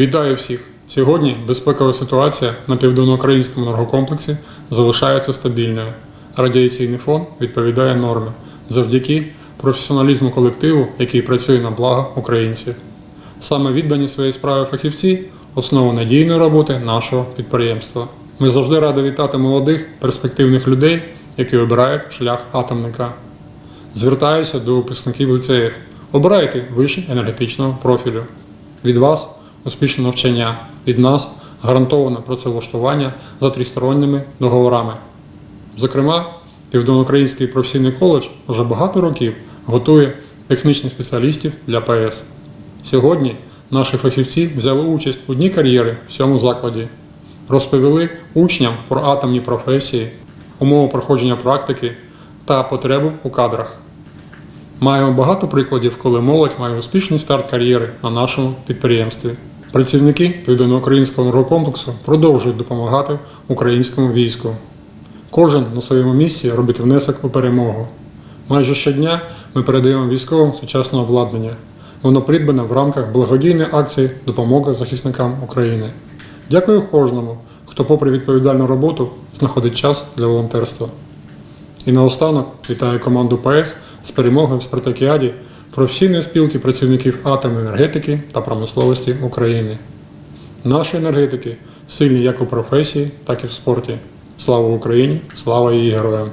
Вітаю всіх! Сьогодні безпекова ситуація на південноукраїнському енергокомплексі залишається стабільною. Радіаційний фон відповідає нормі завдяки професіоналізму колективу, який працює на благо українців. Саме віддані своїй справі фахівці основа надійної роботи нашого підприємства. Ми завжди раді вітати молодих, перспективних людей, які обирають шлях атомника. Звертаюся до випускників ліцеїв. Обирайте виші енергетичного профілю. Від вас успішне навчання, від нас гарантоване працевлаштування за тристоронніми договорами. Зокрема, Південноукраїнський професійний коледж вже багато років готує технічних спеціалістів для ПС. Сьогодні наші фахівці взяли участь у дні кар'єри в цьому закладі, розповіли учням про атомні професії, умови проходження практики та потребу у кадрах. Маємо багато прикладів, коли молодь має успішний старт кар'єри на нашому підприємстві. Працівники Південноукраїнського енергокомплексу продовжують допомагати українському війську. Кожен на своєму місці робить внесок у перемогу. Майже щодня ми передаємо військовим сучасне обладнання. Воно придбане в рамках благодійної акції Допомога захисникам України. Дякую кожному, хто, попри відповідальну роботу, знаходить час для волонтерства. І наостанок вітаю команду ПС з перемогою в спартакіаді професійної спілки працівників атомної енергетики та промисловості України. Наші енергетики сильні як у професії, так і в спорті. Слава Україні! Слава її героям!